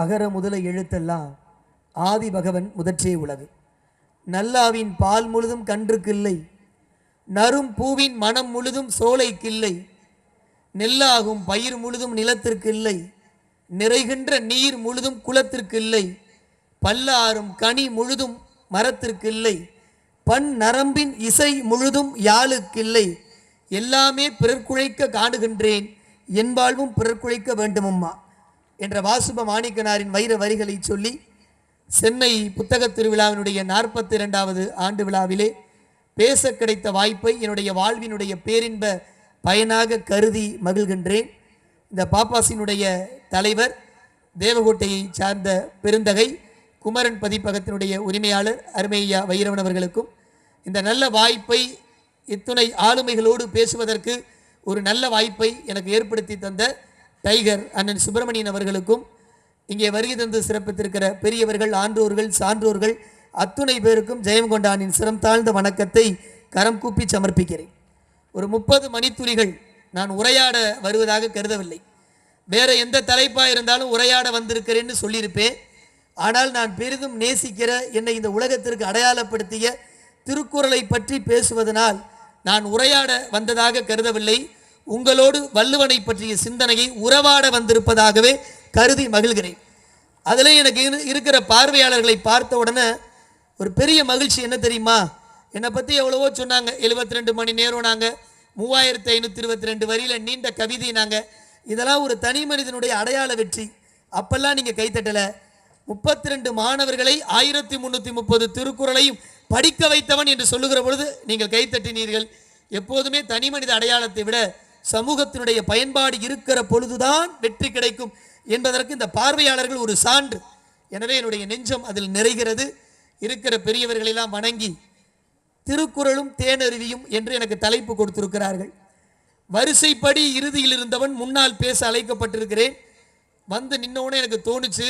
அகர முதல எழுத்தெல்லாம் ஆதி பகவன் முதற்றே உலகு. நல்லாவின் பால் முழுதும் கன்றுக்கில்லை நறும் பூவின் மனம் முழுதும் சோலைக்கில்லை நெல்லாகும் பயிர் முழுதும் நிலத்திற்கில்லை நிறைகின்ற நீர் முழுதும் குளத்திற்கில்லை பல்லாரும் கனி முழுதும் மரத்திற்கில்லை பன் நரம்பின் இசை முழுதும் யாழுக்கில்லை எல்லாமே பிறர்க்குழைக்க காணுகின்றேன் என் வாழ்வும் பிறர்க்குழைக்க வேண்டுமம்மா. என்ற வாசுப மாணிக்கனாரின் வைர வரிகளை சொல்லி சென்னை புத்தக திருவிழாவினுடைய நாற்பத்தி இரண்டாவது ஆண்டு விழாவிலே பேச கிடைத்த வாய்ப்பை என்னுடைய வாழ்வினுடைய பேரின்ப பயனாக கருதி மகிழ்கின்றேன். இந்த பாப்பாசினுடைய தலைவர் தேவகோட்டையை சார்ந்த பெருந்தகை குமரன் பதிப்பகத்தினுடைய உரிமையாளர் அருமையா வைரவன் அவர்களுக்கும் இந்த நல்ல வாய்ப்பை இத்துணை ஆளுமைகளோடு பேசுவதற்கு ஒரு நல்ல வாய்ப்பை எனக்கு ஏற்படுத்தி தந்த டைகர் அண்ணன் சுப்பிரமணியன் அவர்களுக்கும் இங்கே வருகை தந்து சிறப்பித்திருக்கிற பெரியவர்கள் ஆன்றோர்கள் சான்றோர்கள் அத்துணை பேருக்கும் ஜெயம் கொண்டானின் சிரம் தாழ்ந்த வணக்கத்தை கரம் கூப்பி சமர்ப்பிக்கிறேன். ஒரு முப்பது மணித்துளிகள் நான் உரையாட வருவதாக கருதவில்லை. வேற எந்த தலைப்பாக இருந்தாலும் உரையாட வந்திருக்கிறேன்னு சொல்லியிருப்பேன். ஆனால் நான் பெரிதும் நேசிக்கிற என்னை இந்த உலகத்திற்கு அடையாளப்படுத்திய திருக்குறளை பற்றி பேசுவதனால் நான் உரையாட வந்ததாக கருதவில்லை. உங்களோடு வள்ளுவனை பற்றிய சிந்தனையை உறவாட வந்திருப்பதாகவே கருதி மகிழ்கிறேன். அதில் எனக்கு இரு- இருக்கிற பார்வையாளர்களை பார்த்த உடனே ஒரு பெரிய மகிழ்ச்சி என்ன தெரியுமா? என்னை பற்றி எவ்வளவோ சொன்னாங்க. 72 ரெண்டு மணி நேரம் நாங்கள் மூவாயிரத்தி ஐநூற்றி இருபத்தி ரெண்டு வரியில் நீண்ட கவிதை நாங்கள் இதெல்லாம் ஒரு தனி மனிதனுடைய அடையாள வெற்றி. அப்பெல்லாம் நீங்கள் கைத்தட்டலை முப்பத்தி ரெண்டு மாணவர்களை ஆயிரத்தி முந்நூற்றி முப்பது திருக்குறளையும் படிக்க வைத்தவன் என்று சொல்லுகிற பொழுது நீங்கள் கைத்தட்டினீர்கள் எப்போதுமே தனி மனித அடையாளத்தை விட சமூகத்தினுடைய பயன்பாடு இருக்கிற பொழுதுதான் வெற்றி கிடைக்கும் என்பதற்கு இந்த பார்வையாளர்கள் ஒரு சான்று. எனவே என்னுடைய நெஞ்சம் அதில் நிறைகிறது. இருக்கிற பெரியவர்களெல்லாம் வணங்கி திருக்குறளும் தேனருவியும் என்று எனக்கு தலைப்பு கொடுத்திருக்கிறார்கள். வரிசைப்படி இறுதியில் இருந்தவன் முன்னால் பேச அழைக்கப்பட்டிருக்கிறேன். வந்து நின்னோடனே எனக்கு தோணுச்சு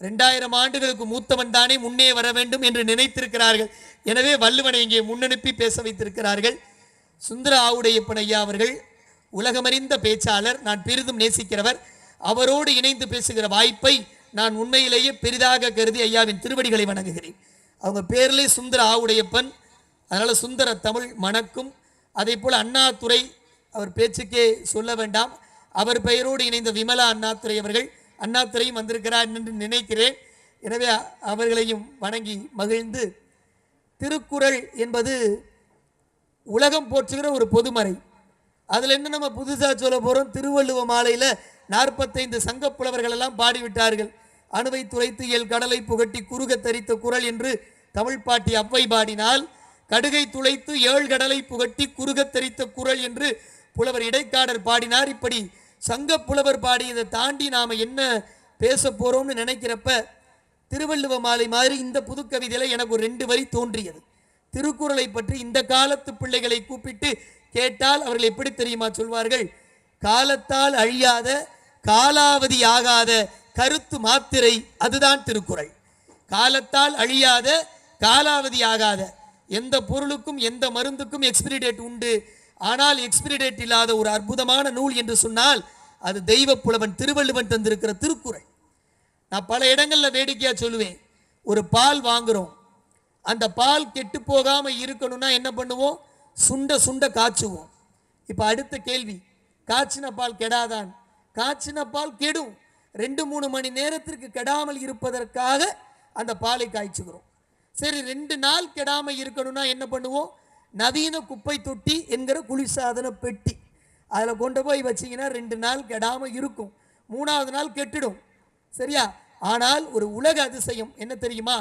ரெண்டாயிரம் ஆண்டுகளுக்கு மூத்தவன் தானே முன்னே வர வேண்டும் என்று நினைத்திருக்கிறார்கள். எனவே வள்ளுவனை இங்கே முன்னனுப்பி பேச வைத்திருக்கிறார்கள். சுந்தர ஆவுடைய ஐயா அவர்கள் உலகமறிந்த பேச்சாளர் நான் பெரிதும் நேசிக்கிறவர். அவரோடு இணைந்து பேசுகிற வாய்ப்பை நான் உண்மையிலேயே பெரிதாக கருதி ஐயாவின் திருவடிகளை வணங்குகிறேன். அவங்க பேர்லே சுந்தர ஆவுடையப்பன் அதனால் சுந்தர தமிழ் மணக்கும். அதே போல் அண்ணாதுரை அவர் பேச்சுக்கே சொல்ல வேண்டாம். அவர் பெயரோடு இணைந்த விமலா அண்ணாதுரை அவர்கள் அண்ணாதுரையும் வந்திருக்கிறார் என்று நினைக்கிறேன். எனவே அவர்களையும் வணங்கி மகிழ்ந்து திருக்குறள் என்பது உலகம் போற்றுகிற ஒரு பொதுமறை. அதில் என்ன நம்ம புதுசாக சொல்ல போகிறோம் திருவள்ளுவ மாலையில் நாற்பத்தைந்து சங்கப்புலவர்கள் எல்லாம் பாடிவிட்டார்கள். அணுவை துளைத்து இயல் கடலை புகட்டி குறுக தரித்த குரல் என்று தமிழ் பாட்டி அவ்வை பாடினால் கடுகை துளைத்து ஏழ் கடலை புகட்டி குறுக தரித்த குரல் என்று புலவர் இடைக்காடர் பாடினார். இப்படி சங்க புலவர் பாடியதை தாண்டி நாம் என்ன பேச போகிறோம்னு நினைக்கிறப்ப திருவள்ளுவ மாலை மாதிரி இந்த புதுக்கவிதையில் எனக்கு ஒரு ரெண்டு வரி தோன்றியது. திருக்குறளை பற்றி இந்த காலத்து பிள்ளைகளை கூப்பிட்டு கேட்டால் அவர்கள் எப்படி தெரியுமா சொல்வார்கள்? காலத்தால் அழியாத காலாவதி ஆகாத கருத்து மாத்திரை அதுதான் திருக்குறள். காலத்தால் அழியாத காலாவதி ஆகாத. எந்த பொருளுக்கும் எந்த மருந்துக்கும் எக்ஸ்பிரி டேட் உண்டு. ஆனால் எக்ஸ்பிரி டேட் இல்லாத ஒரு அற்புதமான நூல் என்று சொன்னால் அது தெய்வ புலவன் திருவள்ளுவன் தந்திருக்கிற திருக்குறள். நான் பல இடங்களில் வேடிக்கையாக சொல்லுவேன். ஒரு பால் வாங்குறோம். அந்த பால் கெட்டு போகாமல் இருக்கணும்னா என்ன பண்ணுவோம்? சுண்ட சுண்ட காய்ச்சுவோம். இப்போ அடுத்த கேள்வி காய்ச்சின பால் கெடாதான்? காய்ச்சின பால் கெடும். ரெண்டு மூணு மணி நேரத்திற்கு கெடாமல் இருப்பதற்காக அந்த பாலை காய்ச்சுக்கிறோம் சரி ரெண்டு நாள் கெடாமல் இருக்கணும்னா என்ன பண்ணுவோம்? நவீன குப்பை தொட்டி என்கிற குளிர்சாதன பெட்டி. அதில் கொண்டு போய் வச்சீங்கன்னா ரெண்டு நாள் கெடாமல் இருக்கும். மூணாவது நாள் கெட்டுடும். சரியா? ஆனால் ஒரு உலக அதிசயம் என்ன தெரியுமா?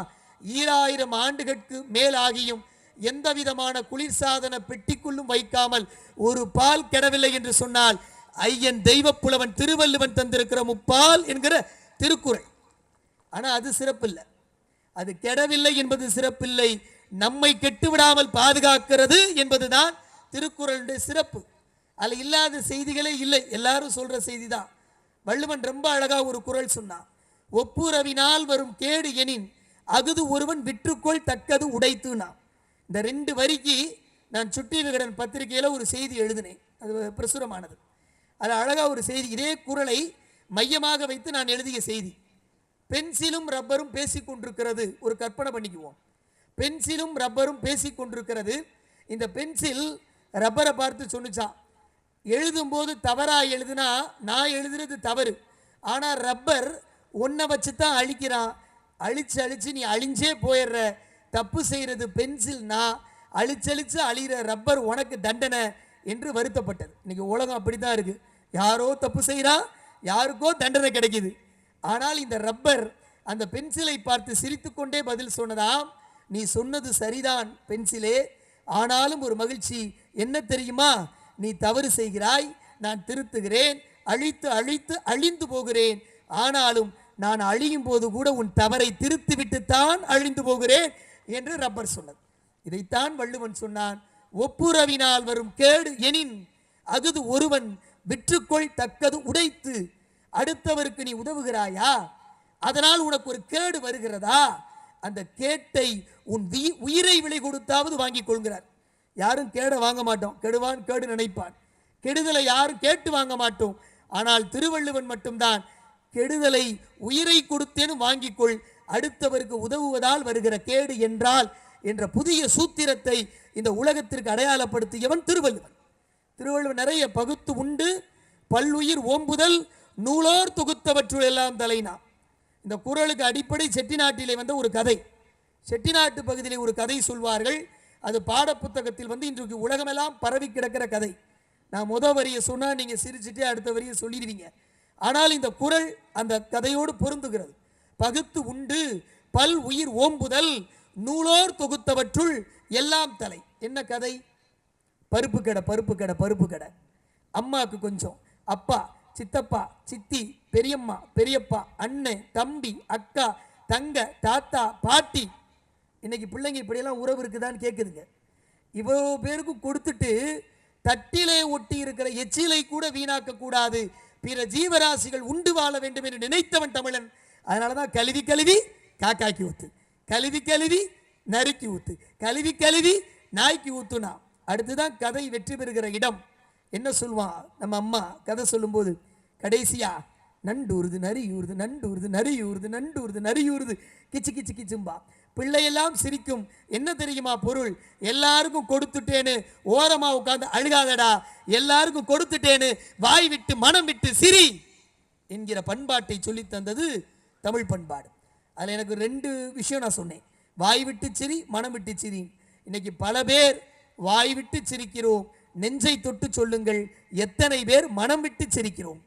ஈராயிரம் ஆண்டுகளுக்கு மேல் ஆகியும் எந்த விதமான குளிர்சாதன பெட்டிக்குள்ளும் வைக்காமல் ஒரு பால் கெடவில்லை என்று சொன்னால் ஐயன் தெய்வப்புலவன் திருவள்ளுவன் தந்திருக்கிற முப்பால் என்கிற திருக்குறள். ஆனால் அது சிறப்பில்லை. அது கெடவில்லை என்பது சிறப்பில்லை. நம்மை கெட்டுவிடாமல் பாதுகாக்கிறது என்பதுதான் திருக்குறளுடைய சிறப்பு. அதில் இல்லாத செய்திகளே இல்லை. எல்லாரும் சொல்ற செய்தி தான் வள்ளுவன் ரொம்ப அழகாக ஒரு குறள் சொன்னான். ஒப்புரவினால் வரும் கேடு எனின் அகுது ஒருவன் விற்றுக்கொள் தக்கது உடைத்துனா இந்த ரெண்டு வரிக்கு நான் சுட்டி விகடன் பத்திரிகையில் ஒரு செய்தி எழுதினேன். அது பிரசுரமானது. அது அழகாக ஒரு செய்தி. இதே குரலை மையமாக வைத்து நான் எழுதிய செய்தி. பென்சிலும் ரப்பரும் பேசிக்கொண்டிருக்கிறது. ஒரு கற்பனை பண்ணிக்குவோம். பென்சிலும் ரப்பரும் பேசிக்கொண்டிருக்கிறது. இந்த பென்சில் ரப்பரை பார்த்து சொன்னுச்சான் எழுதும்போது தவறாக எழுதுனா நான் எழுதுறது தவறு. ஆனால் ரப்பர் ஒன்றை வச்சு தான் அழிக்கிறான். அழிச்சு அழிச்சு நீ அழிஞ்சே போயிடுற. தப்பு செய்கிறது பென்சில் நான் அழிச்சழிச்சு அழிகிற ரப்பர் உனக்கு தண்டனை என்று வருத்தப்பட்டது. இன்றைக்கி உலகம் அப்படி தான் இருக்குது யாரோ தப்பு செய்கிறான் யாருக்கோ தண்டனை கிடைக்கிது. ஆனால் இந்த ரப்பர் அந்த பென்சிலை பார்த்து சிரித்துக்கொண்டே பதில் சொன்னதாம் நீ சொன்னது சரிதான் பென்சிலே ஆனாலும் ஒரு மகிழ்ச்சி. என்ன தெரியுமா? நீ தவறு செய்கிறாய் நான் திருத்துகிறேன் அழித்து அழித்து அழிந்து போகிறேன். ஆனாலும் நான் அழியும் போது கூட உன் தவறை திருத்திவிட்டுத்தான் அழிந்து போகிறேன். என்று ரப்பர் சொன்னது. இதைத்தான் வள்ளுவன் சொன்னான் ஒப்புரவினால் வரும் கேடு எனின் அகுது ஒருவன் விற்றுக்கொள் தக்கது உடைத்து அடுத்தவருக்கு நீ உதவுகிறாயா? அதனால் உனக்கு ஒரு கேடு வருகிறதா? அந்த கேட்டை உன் வி- உயிரை விலை கொடுத்தாவது வாங்கிக் கொள்கிறார். யாரும் கேட வாங்க மாட்டோம். கெடுவான் கேடு நினைப்பான். கெடுதலை யாரும் கேட்டு வாங்க மாட்டோம். ஆனால் திருவள்ளுவன் மட்டும்தான் கெடுதலை உயிரை கொடுத்தேனும் வாங்கிக்கொள் அடுத்தவருக்கு உதவுவதால் வருகிற கேடு என்றால் என்ற புதிய சூத்திரத்தை இந்த உலகத்திற்கு அடையாளப்படுத்தியவன் திருவள்ளுவன் திருவள்ளுவர்? நிறைய பகுத்து உண்டு. பல்லுயிர் ஓம்புதல் நூலோர் தொகுத்தவற்றுள் எல்லாம் தலைனா. இந்த குறளுக்கு அடிப்படை செட்டிநாட்டிலே வந்த ஒரு கதை. செட்டிநாட்டு பகுதியிலே ஒரு கதை சொல்வார்கள். அது பாடப்புத்தகத்தில் வந்து இன்றைக்கு உலகமெல்லாம் பரவி கிடக்கிற கதை. நான் முத வரியை சொன்னால் நீங்கள் சிரிச்சிட்டு அடுத்த வரியை சொல்லிடுவீங்க. ஆனால் இந்த குறள் அந்த கதையோடு பொருந்துகிறது. பகுத்து உண்டு. பல் உயிர் ஓம்புதல். நூலோர் தொகுத்தவற்றுள் எல்லாம் தலை. என்ன கதை? பருப்பு கடை பருப்பு கடை பருப்பு கடை. அம்மாவுக்கு கொஞ்சம். அப்பா சித்தப்பா சித்தி பெரியம்மா பெரியப்பா அண்ணன் தம்பி அக்கா தங்க தாத்தா பாட்டி. இன்னைக்கு பிள்ளைங்க இப்படியெல்லாம் உறவு இருக்குதான்னு கேட்குதுங்க இவ்வளோ பேருக்கும் கொடுத்துட்டு தட்டிலே ஒட்டி இருக்கிற எச்சிலை கூட வீணாக்க கூடாது பிற ஜீவராசிகள் உண்டு வாழ வேண்டும் என்று நினைத்தவன் தமிழன். அதனால தான் கழுவி கழுவி காக்காக்கி ஊத்து. கழுவி கழுவி நறுக்கி ஊத்து. கழுவி கழுவி நாய்க்கு ஊத்துனா. அடுத்துதான் கதை வெற்றி பெறுகிற இடம். என்ன சொல்லுவான் நம்ம அம்மா கதை சொல்லும்போது கடைசியா நண்டுறுது நரியூறுது நண்டுறுது நரியூறுது நண்டுறுது நரியூறுது கிச்சு கிச்சு கிச்சும்பா. பிள்ளையெல்லாம் சிரிக்கும். என்ன தெரியுமா பொருள்? எல்லாருக்கும் கொடுத்துட்டேன்னு ஓரமாக உட்காந்து அழுகாதடா. எல்லாருக்கும் கொடுத்துட்டேன்னு வாய் விட்டு மனம் விட்டு சிரி என்கிற பண்பாட்டை சொல்லித் தந்தது தமிழ் பண்பாடு. அதில் எனக்கு ரெண்டு விஷயம் நான் சொன்னேன். வாய் விட்டு சிரி மனம் விட்டு சிரி. இன்னைக்கு பல பேர் வாய் விட்டு சிரிக்கிறோம். நெஞ்சை தொட்டு சொல்லுங்கள். எத்தனை பேர் மனம் விட்டு சிரிக்கிறோம்.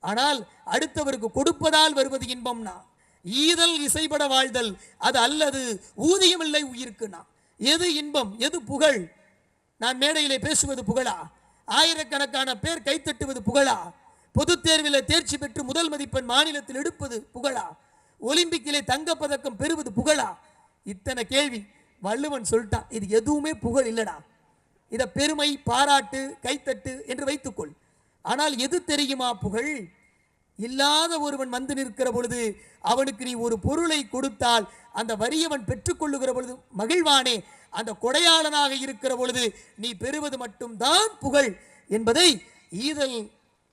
ஆனால் அடுத்தவருக்கு கொடுப்பதால் வருவது இன்பம்னா? ஈதல் இசைபட வாழ்தல். அது அல்லது ஊதியமில்லை உயிர்க்குனா? எது இன்பம்? எது புகழ்? நான் மேடையிலே பேசுவது புகழா? ஆயிரக்கணக்கான பேர் கைத்தட்டுவது புகழா? பொதுத் தேர்வில் தேர்ச்சி பெற்று முதல் மதிப்பெண் மாநிலத்தில் எடுப்பது புகழா? ஒலிம்பிக்கிலே தங்கப்பதக்கம் பெறுவது புகழா? இத்தனை கேள்வி வள்ளுவன் சொல்லிட்டான். இது எதுவுமே புகழ் இல்லடா. இதை பெருமை பாராட்டு கைத்தட்டு என்று வைத்துக்கொள். ஆனால் எது தெரியுமா புகழ்? இல்லாத ஒருவன் வந்து நிற்கிற பொழுது அவனுக்கு நீ ஒரு பொருளை கொடுத்தால் அந்த வரியவன் பெற்றுக்கொள்ளுகிற பொழுது மகிழ்வானே. அந்த கொடையாளனாக இருக்கிற பொழுது நீ பெறுவது மட்டும்தான் புகழ் என்பதை ஈதல்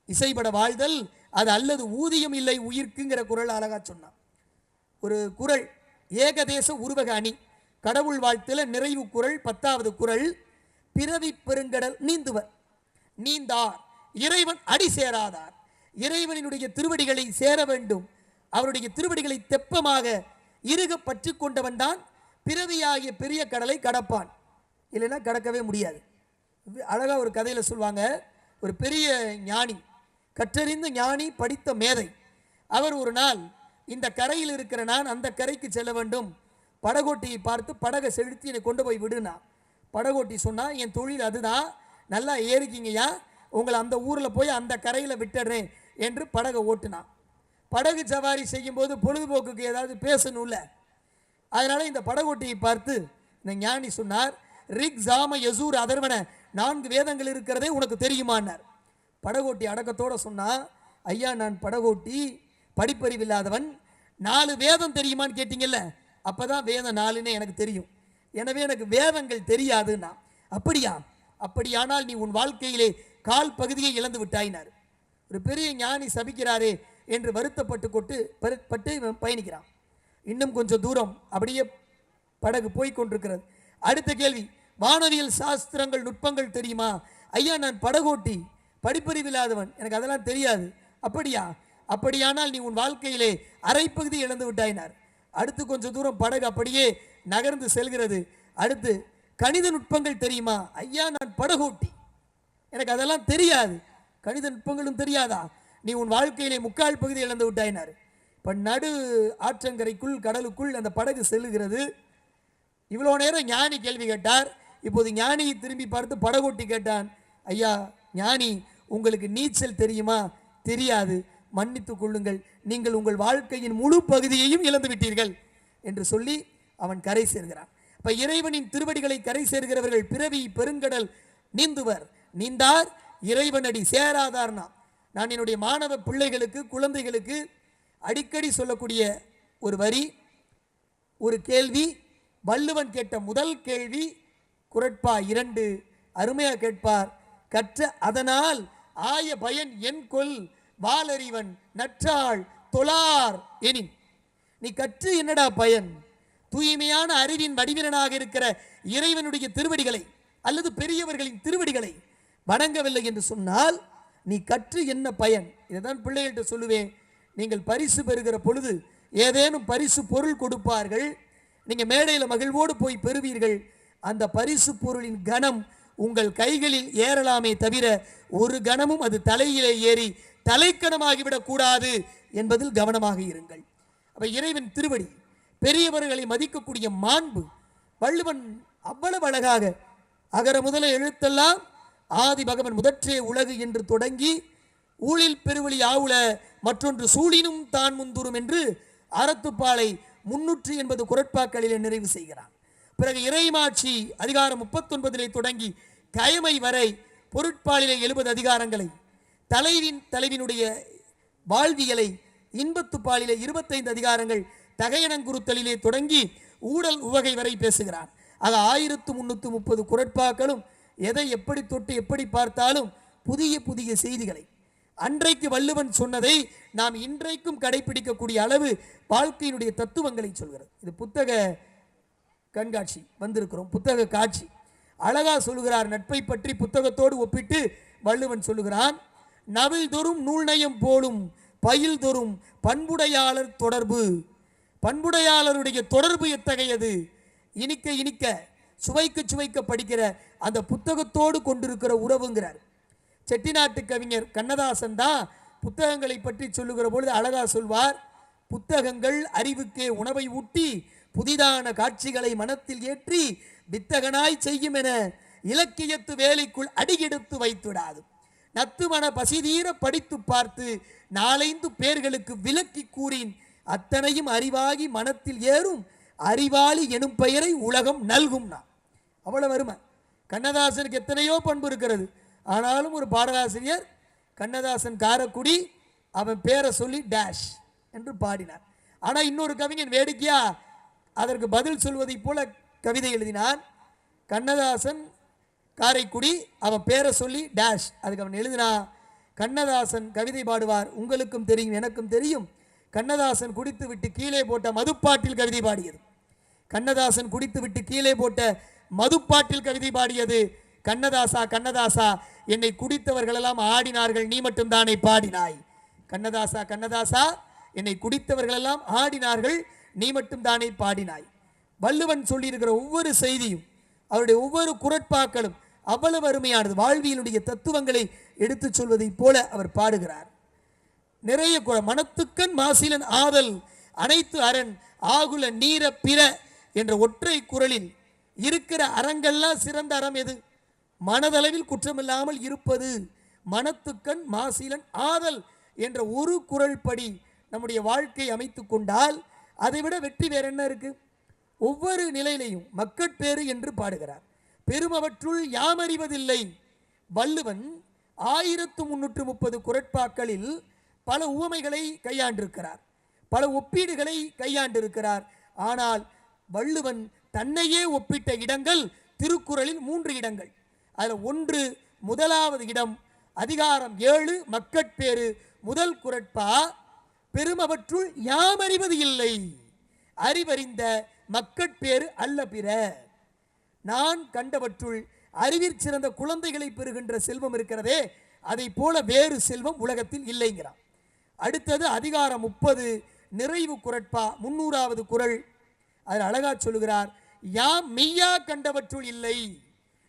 இசைபட வாழ்தல் அது அல்லது ஊதியம் இல்லை உயிர்க்குங்கிற குரல் அழகா சொன்னான். ஒரு குறள் ஏகதேச உருவக அணி கடவுள் வாழ்த்துல நிறைவு குறள் பத்தாவது குறள் பிறவி பெருங்கடல் நீந்துவர் நீந்தார் இறைவன் அடி சேராதார் இறைவனினுடைய திருவடிகளை சேர வேண்டும் அவருடைய திருவடிகளை தெப்பமாக இறுக பற்றி கொண்டவன் தான் பிறவியாகிய பெரிய கடலை கடப்பான். இல்லைன்னா கடக்கவே முடியாது. அழகாக ஒரு கதையில் சொல்லுவாங்க ஒரு பெரிய ஞானி கற்றறிந்த ஞானி படித்த மேதை. அவர் ஒரு நாள் இந்த கரையில் இருக்கிற நான் அந்த கரைக்கு செல்ல வேண்டும். படகோட்டியை பார்த்து படகை செலுத்தி என்னை கொண்டு போய் விடுனா. படகோட்டி சொன்னால் என் தொழில் அதுதான். நல்லா ஏறிக்கிங்கய்யா உங்களை அந்த ஊரில் போய் அந்த கரையில் விட்டுடுறேன் என்று படகை ஓட்டுனான் படகு சவாரி செய்யும்போது பொழுதுபோக்குக்கு ஏதாவது பேசணும்ல. அதனால் இந்த படகோட்டியை பார்த்து இந்த ஞானி சொன்னார் ரிக் ஜாம யசூர் அதர்வன நான்கு வேதங்கள் இருக்கிறதே உனக்கு தெரியுமான்னார். படகோட்டி அடக்கத்தோடு சொன்னால் ஐயா நான் படகோட்டி படிப்பறிவில்லாதவன். நாலு வேதம் தெரியுமான்னு கேட்டீங்கல்ல அப்பதான் வேதம் நாலுன்னு எனக்கு தெரியும். எனவே எனக்கு வேதங்கள் தெரியாதுன்னா அப்படியா? அப்படியானால் நீ உன் வாழ்க்கையிலே கால் பகுதியை இழந்து விட்டாயினார். ஒரு பெரிய ஞானி சபிக்கிறாரே என்று வருத்தப்பட்டு கொட்டு பட்டு இவன் பயணிக்கிறான். இன்னும் கொஞ்சம் தூரம் அப்படியே படகு போய் கொண்டிருக்கிறது. அடுத்த கேள்வி வானவியல் சாஸ்திரங்கள் நுட்பங்கள் தெரியுமா? ஐயா நான் படகோட்டி படிப்பறிவு இல்லாதவன் எனக்கு அதெல்லாம் தெரியாது. அப்படியா? அப்படியானால் நீ உன் வாழ்க்கையிலே அரைப்பகுதி இழந்து விட்டாயினார். அடுத்து கொஞ்சம் தூரம் படகு அப்படியே நகர்ந்து செல்கிறது. அடுத்து கணித நுட்பங்கள் தெரியுமா? ஐயா நான் படகோட்டி. எனக்கு அதெல்லாம் தெரியாது. கணித நுட்பங்களும் தெரியாதா? நீ உன் வாழ்க்கையிலே முக்கால் பகுதி இழந்து விட்டாயினார். இப்போ நடு ஆற்றங்கரைக்குள் கடலுக்குள் அந்த படகு செல்லுகிறது. இவ்வளோ நேரம் ஞானி கேள்வி கேட்டார். இப்போது ஞானியை திரும்பி பார்த்து படகோட்டி கேட்டான். ஐயா ஞானி உங்களுக்கு நீச்சல் தெரியுமா? தெரியாது. மன்னித்து கொள்ளுங்கள். நீங்கள் உங்கள் வாழ்க்கையின் முழு பகுதியையும் இழந்து விட்டீர்கள் என்று சொல்லி அவன் கரை சேர்கிறான். இப்போ இறைவனின் திருவடிகளை கரை சேர்கிறவர்கள் பிறவி பெருங்கடல் நீந்துவர். நீந்தார் இறைவனடி சேராதார்னா. நான் என்னுடைய மாணவ பிள்ளைகளுக்கு குழந்தைகளுக்கு அடிக்கடி சொல்லக்கூடிய ஒரு வரி ஒரு கேள்வி வள்ளுவன் கேட்ட முதல் கேள்வி குரட்பா இரண்டு அருமையாக கேட்பார். கற்ற அதனால் ஆய பயன் என் கொல் வாலறிவன் நற்றாள் தொழார் எனின். நீ கற்று என்னடா பயன்? தூய்மையான அறிவின் வடிவினனாக இருக்கிற இறைவனுடைய திருவடிகளை அல்லது பெரியவர்களின் திருவடிகளை வணங்கவில்லை என்று சொன்னால் நீ கற்று என்ன பயன்? இதைதான் பிள்ளைகள்கிட்ட சொல்லுவேன். நீங்கள் பரிசு பெறுகிற பொழுது ஏதேனும் பரிசு பொருள் கொடுப்பார்கள். நீங்கள் மேடையில் மகிழ்வோடு போய் பெறுவீர்கள். அந்த பரிசு பொருளின் கணம் உங்கள் கைகளில் ஏறலாமே தவிர ஒரு கணமும் அது தலையிலே ஏறி தலைக்கணமாகிவிடக்கூடாது என்பதில் கவனமாக இருங்கள். அப்போ இறைவன் திருவடி பெரியவர்களை மதிக்கக்கூடிய மாண்பு வள்ளுவன் அவ்வளவு அழகாக அகர முதல எழுத்தெல்லாம் ஆதி பகவன் முதற்றே உலகு என்று தொடங்கி ஊழில் பெருவழி ஆவுல மற்றொன்று சூழினும் தான் முந்துரும் என்று அறத்துப்பாலை முன்னூற்றி எண்பது குரட்பாக்களிலே நிறைவு செய்கிறான். பிறகு இறைமாட்சி அதிகாரம் முப்பத்தொன்பதிலே தொடங்கி கயமை வரை பொருட்பாலிலே எழுபது அதிகாரங்களை தலைவின் தலைவினுடைய வாழ்வியலை இன்பத்துப்பாலிலே இருபத்தைந்து அதிகாரங்கள் தகையணங்குறுத்தலிலே தொடங்கி ஊடல் உவகை வரை பேசுகிறார். ஆக ஆயிரத்து முன்னூற்று முப்பது குரட்பாக்களும் எதை எப்படி தொட்டு எப்படி பார்த்தாலும் புதிய புதிய செய்திகளை. அன்றைக்கு வள்ளுவன் சொன்னதை நாம் இன்றைக்கும் கடைபிடிக்கக்கூடிய அளவு வாழ்க்கையினுடைய தத்துவங்களை சொல்கிறது. இது புத்தக கண்காட்சி வந்திருக்கிறோம் புத்தக காட்சி. அழகா சொல்லுகிறார் நட்பை பற்றி புத்தகத்தோடு ஒப்பிட்டு வள்ளுவன் சொல்லுகிறான் நவில் தோறும் நூல் நயம் போலும் பயில் தோறும் பண்புடையாளர் தொடர்பு. பண்புடையாளருடைய தொடர்பு எத்தகையது? இனிக்க இனிக்க சுவைக்க சுவைக்க படிக்கிற அந்த புத்தகத்தோடு கொண்டிருக்கிற உறவுங்கிறார். செட்டிநாட்டு கவிஞர் கண்ணதாசன் தான் புத்தகங்களை பற்றி சொல்லுகிற பொழுது அழகா சொல்வார் புத்தகங்கள் அறிவுக்கே உணவை ஊட்டி புதிதான காட்சிகளை மனத்தில் ஏற்றி வித்தகனாய் செய்யும் என இலக்கியத்து வேலைக்குள் அடியெடுத்து வைத்துடாது. நத்துமன பசிதீர படித்து பார்த்து நாலைந்து பேர்களுக்கு விலக்கி கூறின் அத்தனையும் அறிவாகி மனத்தில் ஏறும் அறிவாளி எனும் பெயரை உலகம் நல்கும் நான் அவ்வளவு வருமை கண்ணதாசனுக்கு எத்தனையோ பண்பு இருக்கிறது. ஆனாலும் ஒரு பாடலாசிரியர் கண்ணதாசன் காரக்குடி அவன் பேரை சொல்லி டேஷ் என்று பாடினார். ஆனால் இன்னொரு கவிஞன் வேடிக்கையா அதற்கு பதில் சொல்வதைப் போல கவிதை எழுதினான். கண்ணதாசன் காரைக்குடி அவன் பேரை சொல்லி டேஷ் அதுக்கு அவன் எழுதினா கண்ணதாசன் கவிதை பாடுவார் உங்களுக்கும் தெரியும் எனக்கும் தெரியும். கண்ணதாசன் குடித்து விட்டு கீழே போட்ட மதுப்பாட்டில் கவிதை பாடியது. கண்ணதாசன் குடித்து விட்டு கீழே போட்ட மதுப்பாட்டில் கவிதை பாடியது. கண்ணதாசா கண்ணதாசா என்னை குடித்தவர்களெல்லாம் ஆடினார்கள் நீ மட்டும்தானே பாடினாய். கண்ணதாசா கண்ணதாசா என்னை குடித்தவர்களெல்லாம் ஆடினார்கள் நீ மட்டும் தானே பாடினாய். வள்ளுவன் சொல்லியிருக்கிற ஒவ்வொரு செய்தியும் அவருடைய ஒவ்வொரு குரட்பாக்களும் அவ்வளவு அருமையானது. வாழ்வியலுடைய தத்துவங்களை எடுத்துச் சொல்வதைப் போல அவர் பாடுகிறார். நிறைய குழ மனத்துக்கண் மாசிலன் ஆதல் அனைத்து அரண் ஆகுல நீர பிற என்ற ஒற்றை குரலில் இருக்கிற அறங்கள்லாம் சிறந்த அறம் எது? மனதளவில் குற்றமில்லாமல் இருப்பது மனத்துக்கண் மாசிலன் ஆதல் என்ற ஒரு குரல் படி நம்முடைய வாழ்க்கை அமைத்து கொண்டால் அதைவிட வெற்றி வேற என்ன இருக்குது ஒவ்வொரு நிலையிலையும் மக்கட்பேறு என்று பாடுகிறார். பெருமவற்றுள் யாமறிவதில்லை. வள்ளுவன் ஆயிரத்து முன்னூற்று முப்பது குரட்பாக்களில் பல உவமைகளை கையாண்டிருக்கிறார். பல ஒப்பீடுகளை கையாண்டிருக்கிறார். ஆனால் வள்ளுவன் தன்னையே ஒப்பிட்ட இடங்கள் திருக்குறளில் மூன்று இடங்கள். அதில் ஒன்று முதலாவது இடம் அதிகாரம் ஏழு மக்கட்பேறு முதல் குரட்பா பெருமவற்றுள் யாம் அறிவது இல்லை. அறிவறிந்த மக்கட்பேறு அல்ல பிற. நான் கண்டவற்றுள் அறிவிற் சிறந்த குழந்தைகளை பெறுகின்ற செல்வம் இருக்கிறதே அதை போல வேறு செல்வம் உலகத்தில் இல்லைங்கிறான். அடுத்தது அதிகாரம் முப்பது நிறைவு குரட்பா முன்னூறாவது குறள் அதில் அழகா சொல்லுகிறார் யாம் மெய்யா கண்டவற்றுள் இல்லை.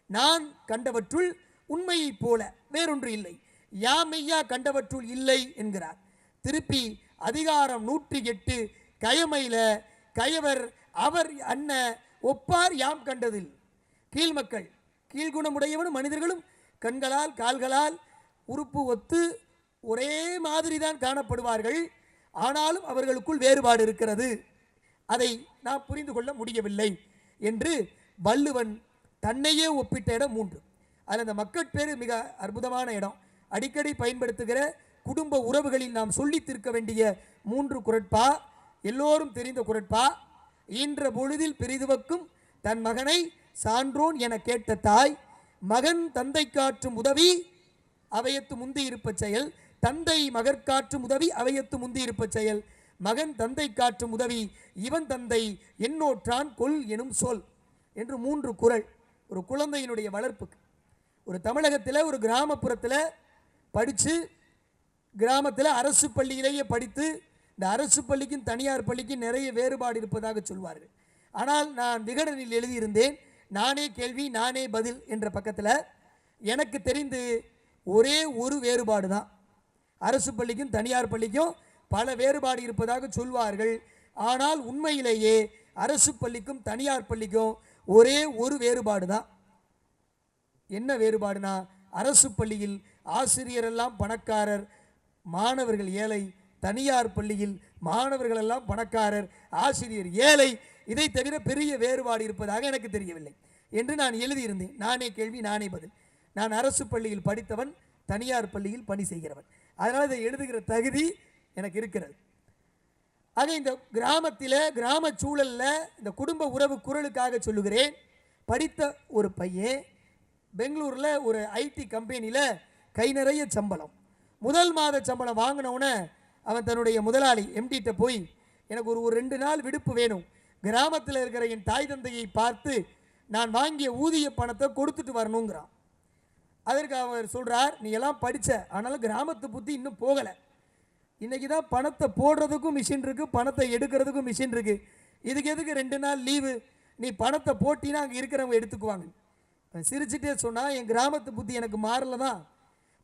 நான் கண்டவற்றுள் உண்மையைப் போல வேறொன்று இல்லை. யாம் மெய்யா கண்டவற்றுள் இல்லை என்கிறார். திருப்பி அதிகாரம் நூற்றி எட்டு கயமையில கயவர் அவர் அன்ன ஒப்பார் யாம் கண்டதில். கீழ்மக்கள் கீழ்குணமுடையவனும் மனிதர்களும் கண்களால் கால்களால் உறுப்பு ஒத்து ஒரே மாதிரி தான் காணப்படுவார்கள். ஆனாலும் அவர்களுக்குள் வேறுபாடு இருக்கிறது. அதை நாம் புரிந்து கொள்ள முடியவில்லை என்று வள்ளுவன் தன்னையே ஒப்பிட்ட இடம் மூன்று. அதில் அந்த மக்கட்பேறு மிக அற்புதமான இடம். அடிக்கடி பயன்படுத்துகிற குடும்ப உறவுகளில் நாம் சொல்லி வேண்டிய மூன்று குரட்பா எல்லோரும் தெரிந்த குரட்பா ஈன்ற பொழுதில் பெரிதுவக்கும் தன் மகனை சான்றோன் என கேட்ட தாய் மகன் தந்தை காற்றும் உதவி அவையத்து முந்தி இருப்ப செயல் தந்தை மகற்காற்றும் உதவி அவையத்து முந்தி இருப்ப செயல் மகன் தந்தை காற்றும் உதவி இவன் தந்தை என்னோற்றான் கொல் எனும் சொல் என்று மூன்று குரல் ஒரு குழந்தையினுடைய வளர்ப்புக்கு. ஒரு தமிழகத்தில் ஒரு கிராமப்புறத்தில் படித்து கிராமத்தில் அரசு பள்ளியிலேயே படித்து இந்த அரசு பள்ளிக்கும் தனியார் பள்ளிக்கும் நிறைய வேறுபாடு இருப்பதாக சொல்வார்கள். ஆனால் நான் விகடனில் எழுதியிருந்தேன் நானே கேள்வி நானே பதில் என்ற பக்கத்தில் எனக்கு தெரிந்து ஒரே ஒரு வேறுபாடு தான். அரசு பள்ளிக்கும் தனியார் பள்ளிக்கும் பல வேறுபாடு இருப்பதாக சொல்வார்கள். ஆனால் உண்மையிலேயே அரசு பள்ளிக்கும் தனியார் பள்ளிக்கும் ஒரே ஒரு வேறுபாடு தான். என்ன வேறுபாடுனா அரசு பள்ளியில் ஆசிரியரெல்லாம் பணக்காரர் மாணவர்கள் ஏழை தனியார் பள்ளியில் மாணவர்கள் எல்லாம் பணக்காரர் ஆசிரியர் ஏழை. இதை தவிர பெரிய வேறுபாடு இருப்பதாக எனக்கு தெரியவில்லை என்று நான் எழுதியிருந்தேன். நானே கேள்வி நானே பதில். நான் அரசு பள்ளியில் படித்தவன் தனியார் பள்ளியில் பணி செய்கிறவன். அதனால் இதை எழுதுகிற தகுதி எனக்கு இருக்கிறது. ஆக இந்த கிராமத்தில் கிராம சூழலில் இந்த குடும்ப உறவு குரலுக்காக சொல்லுகிறேன். படித்த ஒரு பையன் பெங்களூரில் ஒரு ஐடி கம்பெனியில் கை நிறைய சம்பளம். முதல் மாத சம்பளம் வாங்கினவுடனே அவன் தன்னுடைய முதலாளி எம்டிகிட்ட போய் எனக்கு ஒரு ஒரு ரெண்டு நாள் விடுப்பு வேணும். கிராமத்தில் இருக்கிற என் தாய் தந்தையை பார்த்து நான் வாங்கிய ஊதிய பணத்தை கொடுத்துட்டு வரணுங்கிறான். அதற்கு அவர் சொல்கிறார் நீ எல்லாம் படித்த ஆனாலும் கிராமத்து புத்தி இன்னும் போகலை. இன்றைக்கி தான் பணத்தை போடுறதுக்கும் மிஷின் இருக்குது பணத்தை எடுக்கிறதுக்கும் மிஷின் இருக்குது இதுக்கு எதுக்கு ரெண்டு நாள் லீவு நீ பணத்தை போட்டினா அங்கே இருக்கிறவங்க எடுத்துக்குவாங்க. சிரிச்சுட்டே சொன்னால் என் கிராமத்து புத்தி எனக்கு மாறல தான்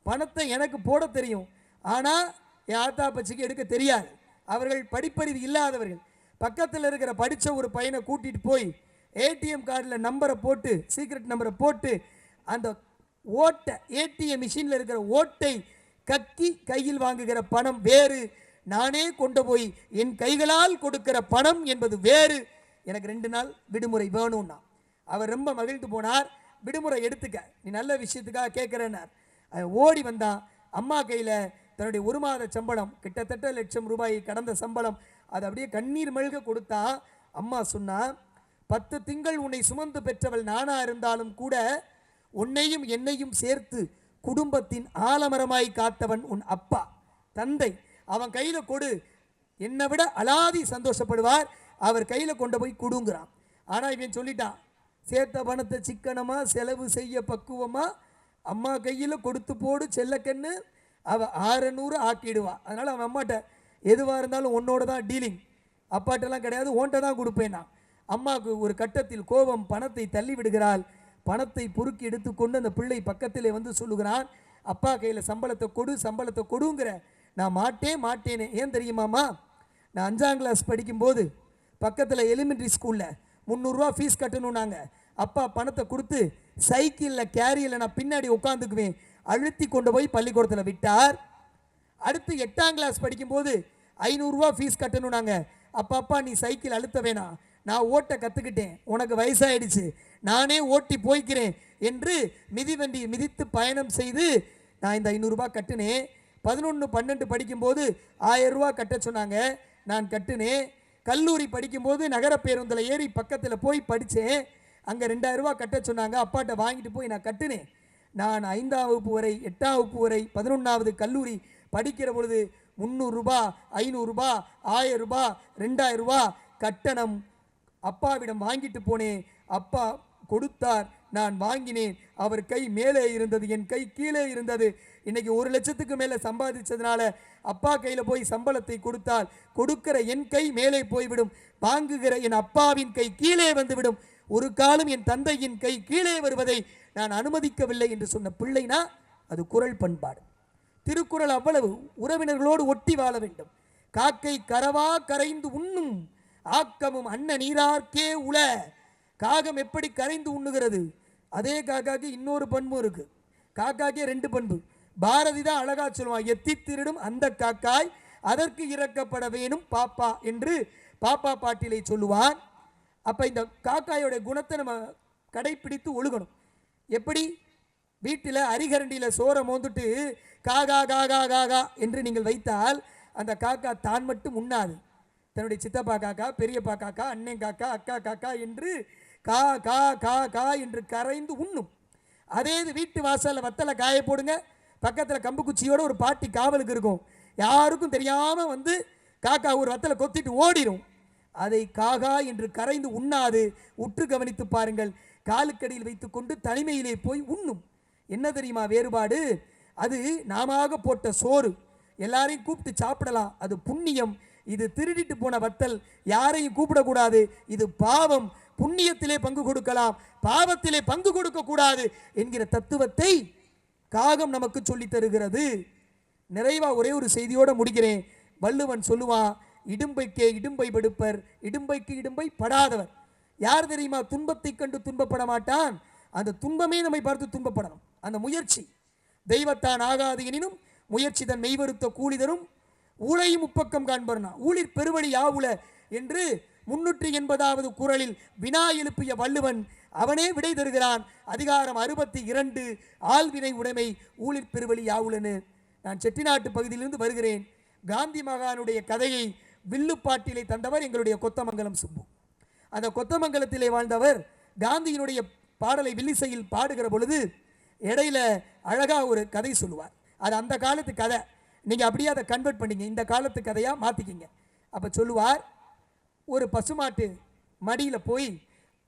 பணத்தை எனக்கு போட தெரியும். ஆனால் என் ஆத்தா பச்சிக்கு எடுக்க தெரியாது. அவர்கள் படிப்பறிவு இல்லாதவர்கள். பக்கத்தில் இருக்கிற படித்த ஒரு பையனை கூட்டிகிட்டு போய் ஏடிஎம் கார்டில் நம்பரை போட்டு சீக்ரெட் நம்பரை போட்டு அந்த ஓட்டை ஏடிஎம் மிஷினில் இருக்கிற ஓட்டை கக்கி கையில் வாங்குகிற பணம் வேறு. நானே கொண்டு போய் என் கைகளால் கொடுக்கிற பணம் என்பது வேறு. எனக்கு ரெண்டு நாள் விடுமுறை வேணும்னா. அவர் ரொம்ப மகிழ்ந்து போனார். விடுமுறை எடுத்துக்க. நீ நல்ல விஷயத்துக்காக கேட்குறேன்னார் ஓடி வந்தான் அம்மா கையில் தன்னுடைய ஒரு மாத சம்பளம் கிட்டத்தட்ட லட்சம் ரூபாய் கடந்த சம்பளம் அதை அப்படியே கண்ணீர் மெழுக கொடுத்தா அம்மா சொன்னா பத்து திங்கள் உன்னை சுமந்து பெற்றவள் நானா இருந்தாலும் கூட உன்னையும் என்னையும் சேர்த்து குடும்பத்தின் ஆலமரமாய் காத்தவன் உன் அப்பா தந்தை. அவன் கையில் கொடு. என்னை விட அலாதி சந்தோஷப்படுவார். அவர் கையில் கொண்டு போய் கொடுங்கிறான். ஆனால் இவன் சொல்லிட்டான் சேர்த்த பணத்தை சிக்கனமாக செலவு செய்ய பக்குவமாக அம்மா கையில் கொடுத்து போடு செல்லக்கண்ணு அவள் ஆறுநூறு ஆக்கிடுவாள் அதனால் அவன் அம்மாட்ட எதுவாக இருந்தாலும் உன்னோட தான் டீலிங். அப்பாட்டெல்லாம் கிடையாது ஓன்ட்ட தான் கொடுப்பேன் நான். அம்மாவுக்கு ஒரு கட்டத்தில் கோபம் பணத்தை தள்ளி விடுகிறாள். பணத்தை பொறுக்கி எடுத்துக்கொண்டு அந்த பிள்ளை பக்கத்திலே வந்து சொல்லுகிறான் அப்பா கையில் சம்பளத்தை கொடு சம்பளத்தை கொடுங்கிற. நான் மாட்டேன் மாட்டேனே ஏன் தெரியுமாம்மா நான் அஞ்சாம் கிளாஸ் படிக்கும்போது பக்கத்தில் எலிமெண்ட்ரி ஸ்கூலில் முந்நூறுரூவா ஃபீஸ் கட்டணும் நாங்கள் அப்பா பணத்தை கொடுத்து சைக்கிளில் கேரியில் நான் பின்னாடி உட்காந்துக்குவேன் அழுத்தி கொண்டு போய் பள்ளிக்கூடத்தில் விட்டார். அடுத்து எட்டாம் கிளாஸ் படிக்கும்போது ஐநூறுரூவா ஃபீஸ் கட்டணும்னாங்க. அப்பா அப்பா நீ சைக்கிள் அழுத்த வேணாம். நான் ஓட்ட கற்றுக்கிட்டேன் உனக்கு வயசாயிடுச்சு. நானே ஓட்டி போய்க்கிறேன் என்று மிதிவண்டி மிதித்து பயணம் செய்து நான் இந்த ஐநூறுரூபா கட்டினேன். பதினொன்று பன்னெண்டு படிக்கும்போது ஆயிரம் ரூபா கட்ட சொன்னாங்க. நான் கட்டினேன். கல்லூரி படிக்கும்போது நகர பேருந்தில் ஏறி பக்கத்தில் போய் படித்தேன். அங்கே ரெண்டாயிரரூபா கட்ட சொன்னாங்க. அப்பாட்ட வாங்கிட்டு போய் நான் கட்டினேன். நான் ஐந்தாம் வகுப்பு வரை எட்டாம் வகுப்பு வரை பதினொன்றாவது கல்லூரி படிக்கிற பொழுது முந்நூறுரூபா ஐநூறுரூபா ஆயிரம் ரூபாய் கட்டணம் அப்பாவிடம் வாங்கிட்டு போனேன். அப்பா கொடுத்தார். நான் வாங்கினேன். அவர் கை மேலே இருந்தது என் கை கீழே இருந்தது. இன்னைக்கு ஒரு லட்சத்துக்கு மேலே சம்பாதிச்சதுனால அப்பா கையில் போய் சம்பளத்தை கொடுத்தால் கொடுக்கிற என் கை மேலே போய்விடும். வாங்குகிற என் அப்பாவின் கை கீழே வந்துவிடும். ஒரு காலம் என் தந்தையின் கை கீழே வருவதை நான் அனுமதிக்கவில்லை என்று சொன்ன பிள்ளைனா அது குரல் பண்பாடு. திருக்குறள் அவ்வளவு உறவினர்களோடு ஒட்டி வாழ வேண்டும். காக்கை கரவா கரைந்து உண்ணும் ஆக்கமும் அன்ன நீரார்க்கே உல காகம் எப்படி கரைந்து உண்ணுகிறது? அதே காக்காக்கு இன்னொரு பண்பும் இருக்கு. காக்காக்கே ரெண்டு பண்பு. பாரதி தான் அழகா சொல்லுவான் எத்தி திருடும் அந்த காக்காய் அதற்கு இறக்கப்பட வேணும் பாப்பா என்று பாப்பா பாட்டிலை சொல்லுவான். அப்போ இந்த காக்காயோட குணத்தை நம்ம கடைப்பிடித்து ஒழுகணும். எப்படி? வீட்டில் அரிகரண்டியில் சோறை மோந்துட்டு காகா காகா காகா என்று நீங்கள் வைத்தால் அந்த காக்கா தான் மட்டும் உண்ணாது. தன்னுடைய சித்தப்பா காக்கா பெரியப்பா காக்கா அண்ணன் காக்கா அக்கா காக்கா என்று கா கா கா கா என்று கரைந்து உண்ணும். அதே இது வீட்டு வாசலில் வத்தலை காய போடுங்க. பக்கத்தில் கம்பு குச்சியோட ஒரு பாட்டி காவலுக்கு இருக்கும். யாருக்கும் தெரியாமல் வந்து காக்கா ஒரு வத்தலை கொத்திட்டு ஓடிடும் அதை காகா என்று கரைந்து உண்ணாது. உற்று கவனித்து பாருங்கள். காலுக்கடியில் வைத்துக்கொண்டு தனிமையிலே போய் உண்ணும். என்ன தெரியுமா வேறுபாடு? அது நாம போட்ட சோறு. எல்லாரையும் கூப்பிட்டு சாப்பிடலாம். அது புண்ணியம். இது திருடிட்டு போன வத்தல். யாரையும் கூப்பிடக்கூடாது. இது பாவம். புண்ணியத்திலே பங்கு கொடுக்கலாம். பாவத்திலே பங்கு கொடுக்க கூடாது என்கிற தத்துவத்தை காகம் நமக்கு சொல்லித் தருகிறது. நிறைவா ஒரே ஒரு செய்தியோட முடிக்கிறேன். வள்ளுவன் சொல்லுவான் இடும்பைக்கே இடும்பை படுப்பர் இடும்பைக்கு இடும்பை படாதவர். யார் தெரியுமா? துன்பத்தை கண்டு துன்பப்பட மாட்டான். அந்த துன்பமே நம்மை பார்த்து துன்பப்படணும். அந்த முயற்சி. தெய்வத்தான் ஆகாது எனினும் முயற்சி தன் மெய்வருத்த கூலி தரும். ஊழையும் உப்பக்கம் காண்பர்னா ஊழிற் பெருவழி யாவுல? என்று முன்னூற்றி எண்பதாவது குரலில் வினா எழுப்பிய வள்ளுவன் அவனே விடை தருகிறான். அதிகாரம் அறுபத்தி இரண்டு ஆழ்வினை உடைமை ஊழிற் பெருவழி யாவுலன்னு. நான் செட்டிநாட்டு பகுதியிலிருந்து வருகிறேன். காந்தி மகானுடைய கதையை வில்லுப்பாட்டிலே தந்தவர் எங்களுடைய கொத்தமங்கலம் சுப்பு. அந்த கொத்தமங்கலத்திலே வாழ்ந்தவர் காந்தியினுடைய பாடலை வில்லிசையில் பாடுகிற பொழுது இடையில அழகாக ஒரு கதை சொல்லுவார். அது அந்த காலத்து கதை. நீங்கள் அப்படியே அதை கன்வெர்ட் பண்ணீங்க. இந்த காலத்து கதையாக மாற்றிக்கிங்க அப்போ சொல்லுவார் ஒரு பசுமாட்டு மடியில் போய்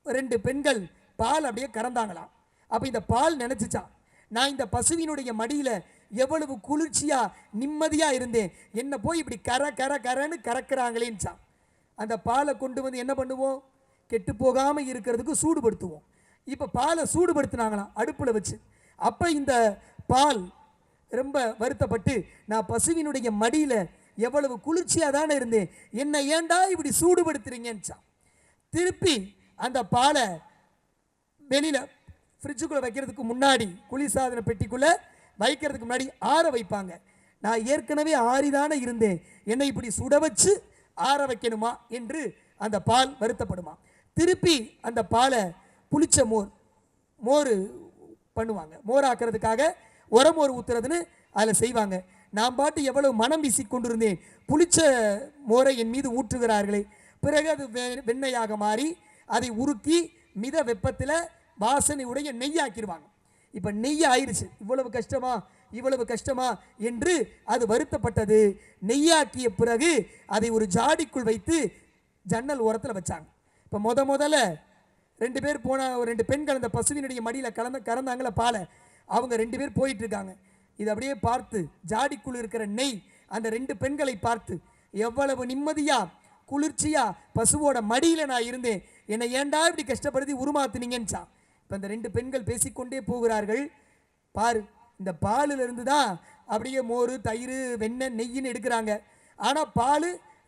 ரெண்டு பெண்கள் பால் அப்படியே கறந்தாங்களாம். அப்போ இந்த பால் நினச்சிச்சான் நான் இந்த பசுவினுடைய மடியில் எவ்வளவு குளிர்ச்சியாக நிம்மதியாக இருந்தேன். என்னை போய் இப்படி கர கர கரன்னு கறக்குறாங்களேன்னுச்சான் அந்த பாலை கொண்டு வந்து என்ன பண்ணுவோம்? கெட்டு போகாமல் இருக்கிறதுக்கு சூடுபடுத்துவோம். இப்போ பாலை சூடுபடுத்தினாங்களாம் அடுப்பில் வச்சு. அப்போ இந்த பால் ரொம்ப வருத்தப்பட்டு நான் பசுவினுடைய மடியில் எவ்வளவு குளிர்ச்சியாக தானே இருந்தேன். என்னை ஏன்டா இப்படி சூடுபடுத்துறீங்கன்னுச்சான் திருப்பி அந்த பாலை வெளியில் ஃப்ரிட்ஜுக்குள்ளே வைக்கிறதுக்கு முன்னாடி குளிர்சாதன பெட்டிக்குள்ளே வைக்கிறதுக்கு முன்னாடி ஆற வைப்பாங்க. நான் ஏற்கனவே ஆறிதானே இருந்தேன். என்னை இப்படி சுட வச்சு ஆற வைக்கணுமா என்று அந்த பால் வருத்தப்படுமா. திருப்பி அந்த பாலை புளிச்ச மோர் மோர் பண்ணுவாங்க. மோர் ஆக்கிறதுக்காக உரமோர் ஊத்துறதுன்னு அதில் செய்வாங்க. நான் பாட்டு எவ்வளவு மனம் வீசி கொண்டிருந்தேன். புளிச்ச மோரை என் மீது ஊற்றுகிறார்களே. பிறகு அது வெ- வெண்ணெயாக மாறி அதை உருக்கி மித வெப்பத்தில் வாசனை உடைய நெய்யாக்கிடுவாங்க. இப்போ நெய் ஆயிடுச்சு இவ்வளவு கஷ்டமா? இவ்வளவு கஷ்டமா? என்று அது வருத்தப்பட்டது. நெய்யாக்கிய பிறகு அதை ஒரு ஜாடிக்குள் வைத்து ஜன்னல் ஓரத்தில் வச்சாங்க. இப்போ முத முதல்ல ரெண்டு பேர் போன ஒரு ரெண்டு பெண் கலந்த பசுவினுடைய மடியில் கலந்து கறந்தாங்கள பாலை. அவங்க ரெண்டு பேர் போயிட்டு இருக்காங்க. இது அப்படியே பார்த்து ஜாடிக்குள் இருக்கிற நெய் அந்த ரெண்டு பெண்களை பார்த்து எவ்வளவு நிம்மதியாக குளிர்ச்சியாக பசுவோட மடியில் நான் இருந்தேன். என்னை ஏன்டா இப்படி கஷ்டப்படுத்தி உருமாத்துனீங்கன்னுச்சான் இப்போ இந்த ரெண்டு பெண்கள் பேசிக்கொண்டே போகிறார்கள். பாரு இந்த பாலிலிருந்து தான் அப்படியே மோர் தயிர் வெண்ணெய் நெய்ன்னு எடுக்கிறாங்க. ஆனால் பால்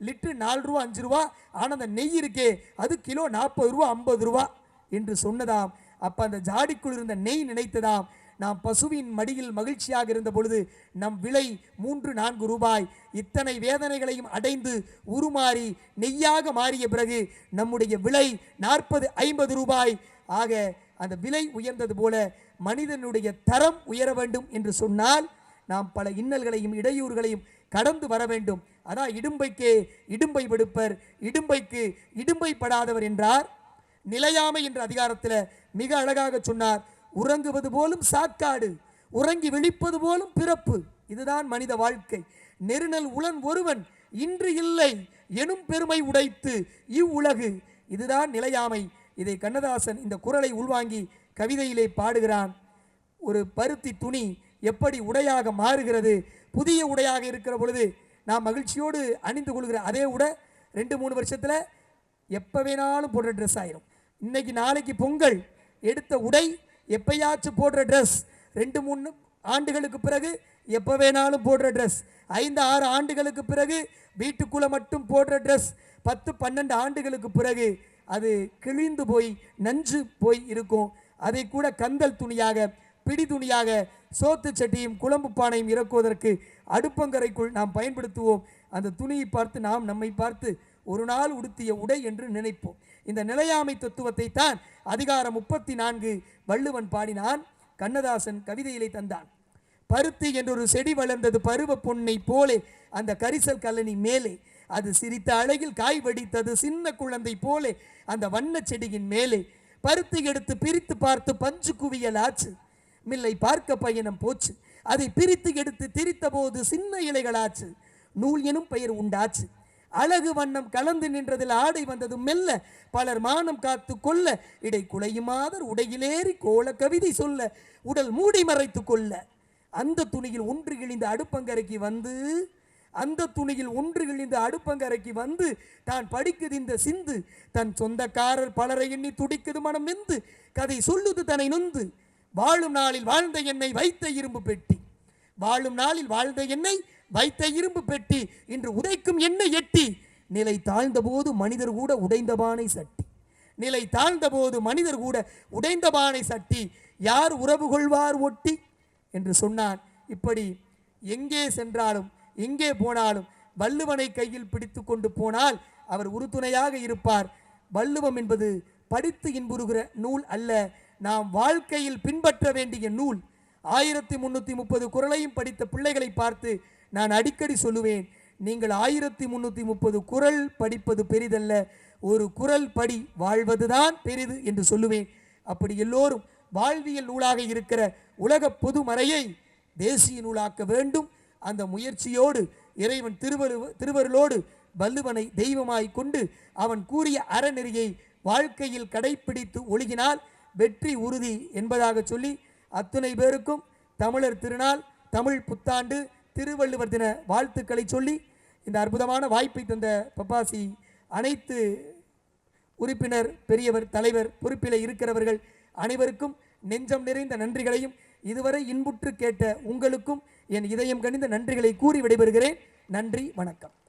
லிட்டரு நாலு ரூபா அஞ்சு ரூபா. ஆனால் அந்த நெய் இருக்கே அது கிலோ நாற்பது ரூபா ஐம்பது ரூபா என்று சொன்னதாம். அப்போ அந்த ஜாடிக்குள் இருந்த நெய் நினைத்ததாம். நாம் பசுவின் மடியில் மகிழ்ச்சியாக இருந்த பொழுது நம் விலை மூன்று நான்கு ரூபாய். இத்தனை வேதனைகளையும் அடைந்து உருமாறி நெய்யாக மாறிய பிறகு நம்முடைய விலை நாற்பது ஐம்பது ரூபாய். ஆக அந்த விலை உயர்ந்தது போல மனிதனுடைய தரம் உயர வேண்டும் என்று சொன்னால் நாம் பல இன்னல்களையும் இடையூறுகளையும் கடந்து வர வேண்டும். அதான் இடும்பைக்கே இடும்பை விடுப்பர் இடும்பைக்கு இடும்பை படாதவர் என்றார். நிலையாமை என்ற அதிகாரத்தில் மிக அழகாக சொன்னார். உறங்குவது போலும் சாக்காடு உறங்கி விழிப்பது போலும் பிறப்பு. இதுதான் மனித வாழ்க்கை. நெருநல் உளன் ஒருவன் இன்று இல்லை எனும் பெருமை உடைத்து இவ்வுலகு. இதுதான் நிலையாமை. இதை கண்ணதாசன் இந்த குரலை உள்வாங்கி கவிதையிலே பாடுகிறான். ஒரு பருத்தி துணி எப்படி உடையாக மாறுகிறது? புதிய உடையாக இருக்கிற பொழுது நாம் மகிழ்ச்சியோடு அணிந்து கொள்கிற அதே உடை ரெண்டு மூணு வருஷத்தில் எப்போ வேணாலும் போடுற ட்ரெஸ் ஆயிரும். இன்னைக்கு நாளைக்கு பொங்கல் எடுத்த உடை எப்பயாச்சும் போடுற ட்ரெஸ் ரெண்டு மூணு ஆண்டுகளுக்கு பிறகு எப்போ வேணாலும் போடுற ட்ரெஸ் ஐந்து ஆறு ஆண்டுகளுக்கு பிறகு வீட்டுக்குள்ளே மட்டும் போடுற ட்ரெஸ் பத்து பன்னெண்டு ஆண்டுகளுக்கு பிறகு அது கிழிந்து போய் நஞ்சு போய் இருக்கும். அதை கூட கந்தல் துணியாக பிடி துணியாக சோத்து சட்டியும் குழம்பு பானையும் இறக்குவதற்கு அடுப்பங்கரைக்குள் நாம் பயன்படுத்துவோம். அந்த துணியை பார்த்து நாம் நம்மை பார்த்து ஒரு நாள் உடுத்திய உடை என்று நினைப்போம். இந்த நிலையாமை தத்துவத்தை தான் அதிகாரம் முப்பத்தி நான்கு வள்ளுவன் பாடினான். கண்ணதாசன் கவிதையிலே தந்தான். பருத்தி என்றொரு செடி வளர்ந்தது பருவ பொன்னை போலே அந்த கரிசல் கல்லணி மேலே. அது சிரித்த அழகில் காய் வடித்தது சின்ன குழந்தை போலே அந்த வண்ண செடியின் மேலே. பருத்தி எடுத்து பிரித்து பார்த்து பஞ்சு குவியல் ஆச்சு. மில்லை பார்க்க பயணம் போச்சு. அதை பிரித்து எடுத்து திரித்த போது சின்ன இலைகளாச்சு நூல் எனும் பெயர் உண்டாச்சு. அழகு வண்ணம் கலந்து நின்றதில் ஆடை வந்தது மெல்ல பலர் மானம் காத்து கொள்ள இடை குலையுமாதர் உடையிலேறி கோல கவிதை சொல்ல உடல் மூடி மறைத்து கொள்ள. அந்த துணியில் ஒன்று கிழிந்த அடுப்பங்கரைக்கு வந்து அந்த துணியில் ஒன்று கிழிந்த அடுப்பங்கரைக்கு வந்து தான் படிக்குது இந்த சிந்து. தன் சொந்தக்காரர் பலரை எண்ணி துடிக்குது மனம் வெந்து. கதை சொல்லுது தன்னை நொந்து. வாழும் நாளில் வாழ்ந்த என்னை வைத்த இரும்பு பெட்டி. வாழும் நாளில் வாழ்ந்த என்னை வைத்த இரும்பு பெட்டி. இன்று உதைக்கும் என்னை எட்டி. நிலை தாழ்ந்த போது மனிதர் கூட உடைந்தபானை சட்டி. நிலை தாழ்ந்த போது மனிதர் கூட உடைந்தபானை சட்டி. யார் உறவு கொள்வார் ஒட்டி? என்று சொன்னான். இப்படி எங்கே சென்றாலும் எங்கே போனாலும் வள்ளுவனை கையில் பிடித்து கொண்டு போனால் அவர் உறுதுணையாக இருப்பார். வள்ளுவம் என்பது படித்து இன்புறுகிற நூல் அல்ல நாம் வாழ்க்கையில் பின்பற்ற வேண்டிய நூல். ஆயிரத்தி முன்னூற்றி முப்பது குரலையும் படித்த பிள்ளைகளை பார்த்து நான் அடிக்கடி சொல்லுவேன் நீங்கள் ஆயிரத்தி முன்னூற்றி முப்பது குரல் படிப்பது பெரிதல்ல ஒரு குரல் படி வாழ்வதுதான் பெரிது என்று சொல்லுவேன். அப்படி எல்லோரும் வாழ்வியல் நூலாக இருக்கிற உலக பொதுமறையை தேசிய நூலாக்க வேண்டும். அந்த முயற்சியோடு இறைவன் திருவரு திருவருளோடு வள்ளுவனை தெய்வமாய் கொண்டு அவன் கூறிய அறநெறியை வாழ்க்கையில் கடைப்பிடித்து ஒழுகினால் வெற்றி உறுதி என்பதாக சொல்லி அத்துணை பேருக்கும் தமிழர் திருநாள் தமிழ் புத்தாண்டு திருவள்ளுவர் தின வாழ்த்துக்களை சொல்லி இந்த அற்புதமான வாய்ப்பை தந்த பப்பாசி அனைத்து உறுப்பினர் பெரியவர் தலைவர் பொறுப்பில் இருக்கிறவர்கள் அனைவருக்கும் நெஞ்சம் நிறைந்த நன்றிகளையும் இதுவரை இன்புற்று கேட்ட உங்களுக்கும் என் இதயம் கணிந்த நன்றிகளை கூறி விடைபெறுகிறேன். நன்றி வணக்கம்.